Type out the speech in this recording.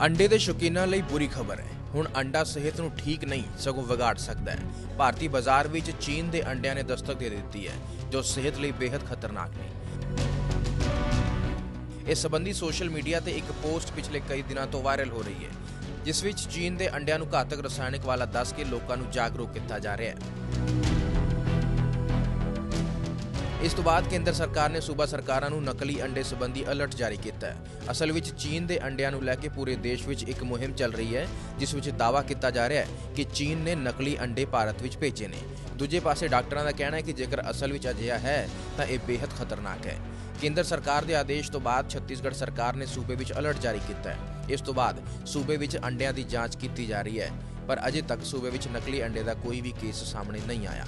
ਅੰਡੇ ਦੇ ਸ਼ੌਕੀਨਾਂ ਲਈ ਬੁਰੀ ਖਬਰ ਹੈ। ਹੁਣ ਅੰਡਾ ਸਿਹਤ ਨੂੰ ਠੀਕ ਨਹੀਂ, ਸਗੋਂ ਵਿਗਾੜ ਸਕਦਾ ਹੈ। ਭਾਰਤੀ ਬਾਜ਼ਾਰ ਵਿੱਚ ਚੀਨ ਦੇ ਅੰਡਿਆਂ ਨੇ ਦਸਤਕ ਦੇ ਦਿੱਤੀ ਹੈ, ਜੋ ਸਿਹਤ ਲਈ ਬੇहद ਖਤਰਨਾਕ ਨੇ। ਇਸ ਸੰਬੰਧੀ ਸੋਸ਼ਲ ਮੀਡੀਆ ਤੇ ਇੱਕ ਪੋਸਟ ਪਿਛਲੇ ਕਈ ਦਿਨਾਂ ਤੋਂ ਵਾਇਰਲ ਹੋ ਰਹੀ ਹੈ, ਜਿਸ ਵਿੱਚ ਚੀਨ ਦੇ ਅੰਡਿਆਂ ਨੂੰ ਘਾਤਕ ਰਸਾਇਣਕ ਵਾਲਾ ਦੱਸ ਕੇ ਲੋਕਾਂ ਨੂੰ ਜਾਗਰੂਕ ਕੀਤਾ ਜਾ ਰਿਹਾ ਹੈ। ਇਸ ਤੋਂ ਬਾਅਦ ਕੇਂਦਰ ਸਰਕਾਰ ਨੇ ਸੂਬਾ ਸਰਕਾਰਾਂ ਨੂੰ ਨਕਲੀ ਅੰਡੇ ਸੰਬੰਧੀ ਅਲਰਟ ਜਾਰੀ ਕੀਤਾ ਹੈ। ਅਸਲ ਵਿੱਚ ਚੀਨ ਦੇ ਅੰਡਿਆਂ ਨੂੰ ਲੈ ਕੇ ਪੂਰੇ ਦੇਸ਼ ਵਿੱਚ ਇੱਕ ਮੁਹਿੰਮ ਚੱਲ ਰਹੀ ਹੈ, ਜਿਸ ਵਿੱਚ ਦਾਅਵਾ ਕੀਤਾ ਜਾ ਰਿਹਾ ਹੈ ਕਿ ਚੀਨ ਨੇ ਨਕਲੀ ਅੰਡੇ ਭਾਰਤ ਵਿੱਚ ਭੇਜੇ ਨੇ। ਦੂਜੇ ਪਾਸੇ ਡਾਕਟਰਾਂ ਦਾ ਕਹਿਣਾ ਹੈ ਕਿ ਜੇਕਰ ਅਸਲ ਵਿੱਚ ਅਜਿਹਾ ਹੈ, ਤਾਂ ਇਹ ਬੇहद ਖਤਰਨਾਕ ਹੈ। ਕੇਂਦਰ ਸਰਕਾਰ ਦੇ ਆਦੇਸ਼ ਤੋਂ ਬਾਅਦ ਛੱਤੀਸਗੜ੍ਹ ਸਰਕਾਰ ਨੇ ਸੂਬੇ ਵਿੱਚ ਅਲਰਟ ਜਾਰੀ ਕੀਤਾ ਹੈ। ਇਸ ਤੋਂ ਬਾਅਦ ਸੂਬੇ ਵਿੱਚ ਅੰਡਿਆਂ ਦੀ ਜਾਂਚ ਕੀਤੀ ਜਾ ਰਹੀ ਹੈ, ਪਰ ਅਜੇ ਤੱਕ ਸੂਬੇ ਵਿੱਚ ਨਕਲੀ ਅੰਡੇ ਦਾ ਕੋਈ ਵੀ ਕੇਸ ਸਾਹਮਣੇ ਨਹੀਂ ਆਇਆ।